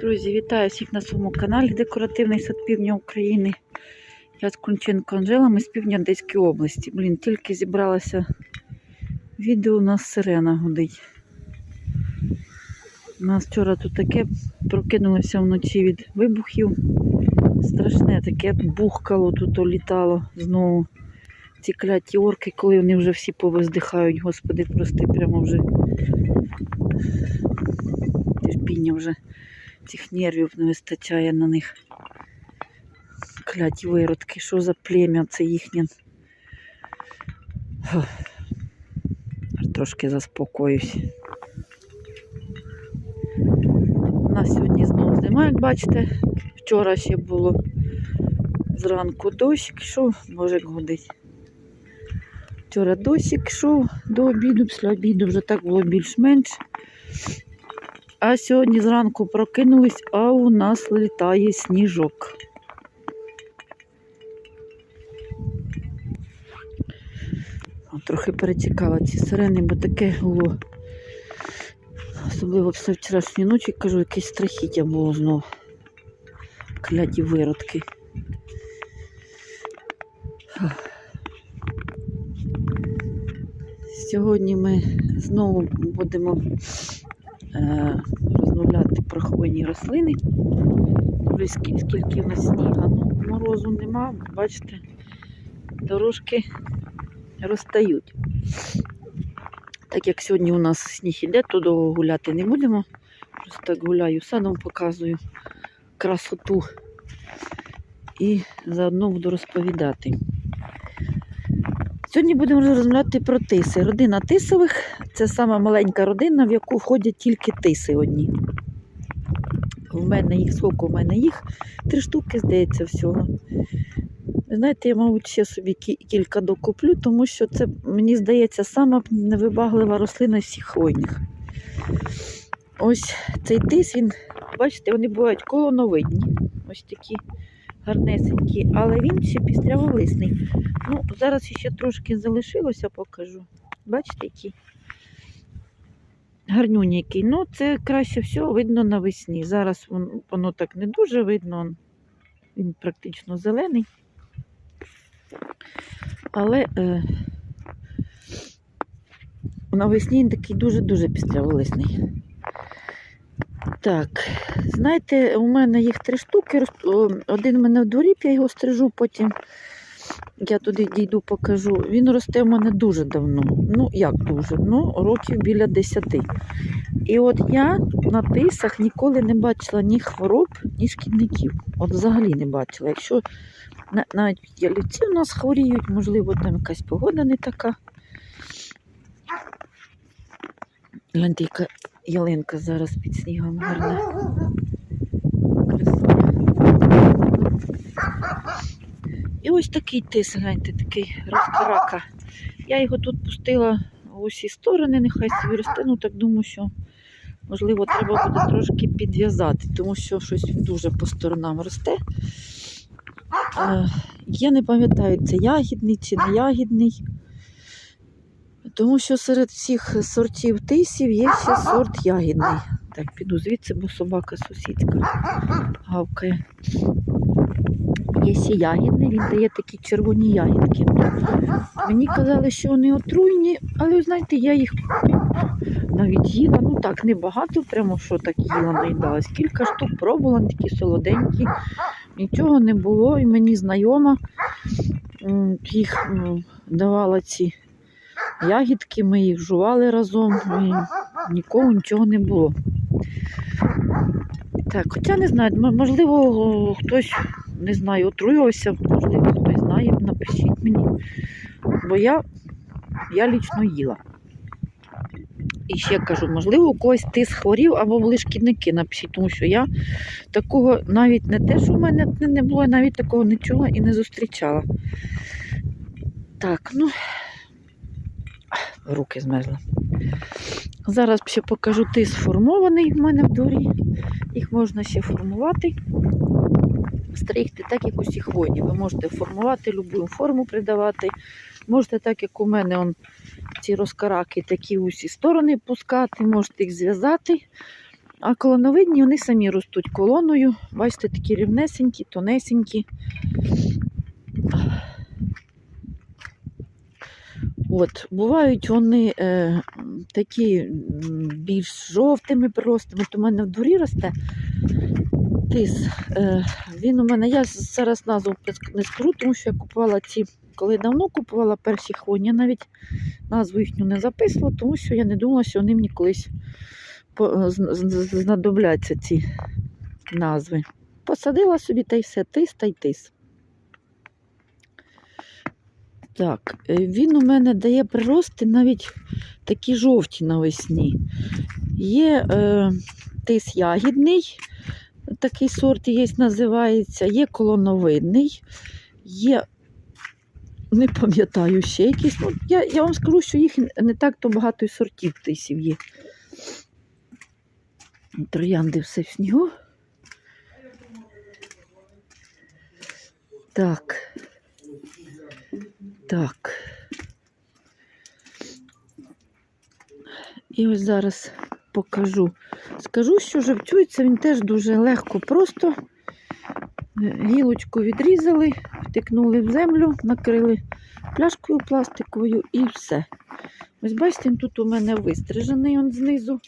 Друзі, вітаю всіх на своєму каналі Декоративний сад Півдня України. Я з Кунченко Анжела, ми з півдня Одеської області. Блін, тільки зібралася відео, у нас сирена гудить. У нас вчора тут таке прокинулося вночі від вибухів. Страшне таке бухкало тут літало знову. Ці кляті орки, коли вони вже всі повиздихають, господи, прости, прямо вже терпіння вже цих нервів не вистачає на них. Кляті виродки, що за плем'я це їхнє. Трошки заспокоюсь. У нас сьогодні знову зима, як бачите. Вчора ще було зранку дощ йшов, може годить. Вчора дощик йшов до обіду, після обіду вже так було більш-менш. А сьогодні зранку прокинулись, а у нас літає сніжок. Трохи перечекала ці сирени, бо таке було. Особливо після вчорашньої ночі, кажу, якесь страхіття було знов. Кляті виродки. Сьогодні ми знову будемо розмовляти про хвойні рослини. Скільки в нас сніга. Ну, морозу нема, бачите, дорожки розтають. Так як сьогодні у нас сніг іде, то довго гуляти не будемо. Просто так гуляю садом, показую красоту і заодно буду розповідати. Сьогодні будемо розмовляти про тиси. Родина тисових це сама маленька родина, в яку входять тільки тиси одні. В мене їх скільки? У мене їх три штуки, здається, всього. Знаєте, я, мабуть, ще собі кілька докуплю, тому що це, мені здається, сама невибаглива рослина всіх хвойних. Ось цей тис, він, бачите, вони бувають колоновидні. Ось такі гарнесенькі, але він ще пістряволисний. Ну, зараз ще трошки залишилося, покажу. Бачите, який гарнюнький. Ну, це краще всього видно навесні. Зараз воно так не дуже видно. Він практично зелений. Але е, навесні він такий дуже-дуже пістряволисний. Так, знаєте, у мене їх три штуки. Один у мене в дворі, я його стрижу, потім я туди дійду, покажу. Він росте в мене дуже давно. Ну, як дуже? Ну, років біля десяти. І от я на тисах ніколи не бачила ні хвороб, ні шкідників. От взагалі не бачила. Якщо навіть ялівці у нас хворіють, можливо, там якась погода не така. Гляньте, ялинка зараз під снігом гарна. Красуня. І ось такий тис, гляньте, такий розкарака. Я його тут пустила в усі сторони, нехай собі росте. Ну так думаю, що можливо треба буде трошки підв'язати, тому що щось дуже по сторонам росте. Е, Я не пам'ятаю, це ягідний чи не ягідний. Тому що серед всіх сортів тисів є ще сорт ягідний. Так, піду звідси, бо собака сусідська гавкає. Є ще ягідний, він дає такі червоні ягідки. Мені казали, що вони отруйні, але знаєте, я їх навіть їла. Ну так, небагато, прямо що так їла, наїдалась. Кілька штук пробувала, такі солоденькі. Нічого не було, і мені знайома їх давала ці ягідки, ми їх жували разом, і нікого нічого не було. Так, хоча не знаю, можливо, хтось не знаю, отруювався, можливо, хтось знає, напишіть мені. Бо я, я лічно їла. І ще кажу, можливо, у когось тис хворів або були шкідники, напишіть, тому що я такого навіть не те, що в мене не- не було, я навіть такого не чула і не зустрічала. Так, ну, руки змерзли. Зараз ще покажу тис формований в мене в дворі. Їх можна ще формувати. Стригти так, як усі хвойні. Ви можете формувати, любу форму придавати. Можете так, як у мене он, ці розкараки такі усі сторони пускати, можете їх зв'язати. А колоновидні вони самі ростуть колоною. Бачите, такі рівнесенькі, тонесенькі. От, бувають вони е, такі більш жовтими приростами. То в мене в дворі росте тис. Е, він у мене, я зараз назву не скажу, тому що я купувала ці, коли давно купувала перші хвойні, я навіть назву їхню не записувала, тому що я не думала, що вони мені колись з- знадобляться ці назви. Посадила собі та й все, тис та й тис. Так, е, він у мене дає прирости навіть такі жовті навесні. Є е, тис ягідний, такий сорт є, називається, є колоновидний, є, не пам'ятаю ще якісь. Ну, я, я вам скажу, що їх не так то багато й сортів тисів є. Троянди все в снігу. Так. Так. І ось зараз покажу. Скажу, що живцюється він теж дуже легко, просто Е, гілочку відрізали, втикнули в землю, накрили пляшкою пластиковою і все. Ось бачите, він тут у мене вистрижений он знизу.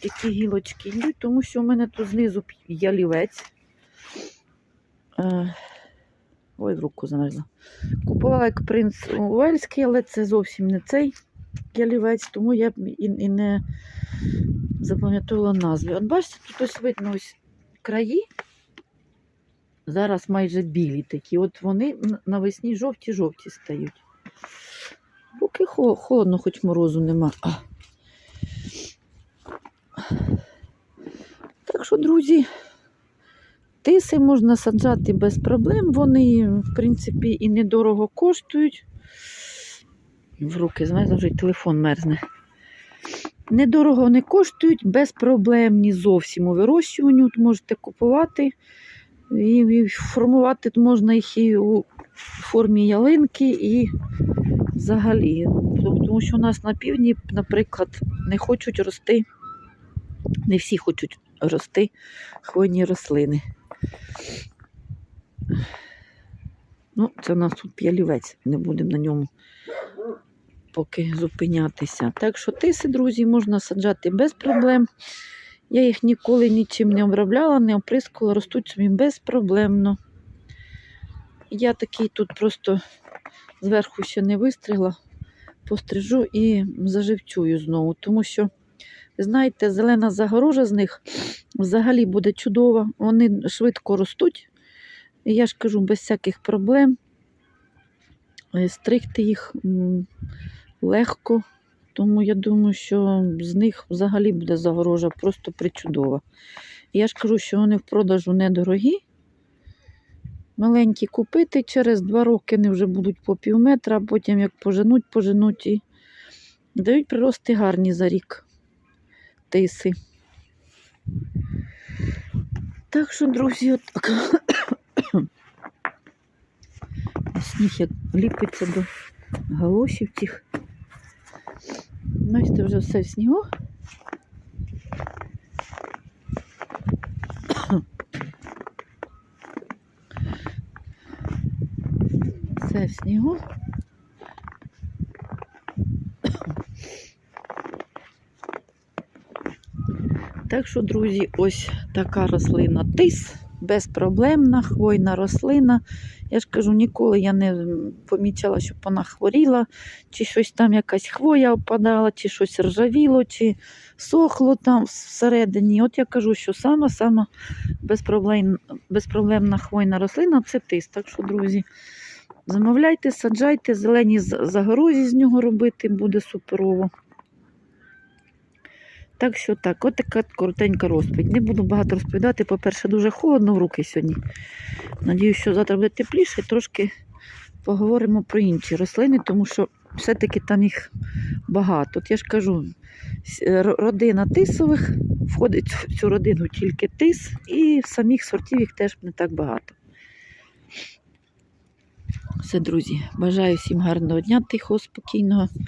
Такі гілочки йдуть, тому що у мене тут знизу ялівець. Ой, в руку замерзла. Купувала як принц Уельський, але це зовсім не цей ялівець, тому я і, і не запам'ятовувала назви. От бачите, тут ось видно ось краї. Зараз майже білі такі. От вони навесні жовті-жовті стають. Поки холодно, хоч морозу нема. Так що, друзі, тиси можна саджати без проблем. Вони, в принципі, і недорого коштують. В руки, знаєте, вже телефон мерзне. Недорого вони коштують, безпроблемні зовсім у вирощуванні. От можете купувати і, формувати можна їх і у формі ялинки, і взагалі. Тому що у нас на півдні, наприклад, не хочуть рости, не всі хочуть рости хвойні рослини. Ну, це у нас тут п'ялівець, не будемо на ньому поки зупинятися. Так що тиси, друзі, можна саджати без проблем. Я їх ніколи нічим не обробляла, не оприскувала, ростуть собі безпроблемно. Я такий тут просто зверху ще не вистригла, пострижу і заживцюю знову, тому що, знаєте, зелена загорожа з них взагалі буде чудова. Вони швидко ростуть. І я ж кажу, без всяких проблем. Е, Стригти їх легко, тому я думаю, що з них взагалі буде загорожа просто причудова. Я ж кажу, що вони в продажу недорогі. Маленькі купити, через два роки вони вже будуть по пів метра, а потім як поженуть, поженуть і дають прирости гарні за рік тиси. Так що, друзі, отак. Сніг як ліпиться до галосів тих. Настя вже все в снігу. Все в снігу. Так що, друзі, ось така рослина тис, безпроблемна, хвойна рослина. Я ж кажу, ніколи я не помічала, щоб вона хворіла, чи щось там якась хвоя опадала, чи щось ржавіло, чи сохло там всередині. От я кажу, що сама-сама безпроблем, безпроблемна хвойна рослина це тис. Так що, друзі, замовляйте, саджайте, зелені загорозі з нього робити буде суперово. Так що так, от така коротенька розповідь. Не буду багато розповідати. По-перше, дуже холодно в руки сьогодні. Надіюсь, що завтра буде тепліше, трошки поговоримо про інші рослини, тому що все-таки там їх багато. От я ж кажу, родина тисових, входить в цю родину тільки тис, і самих сортів їх теж не так багато. Все, друзі, бажаю всім гарного дня, тихого, спокійного.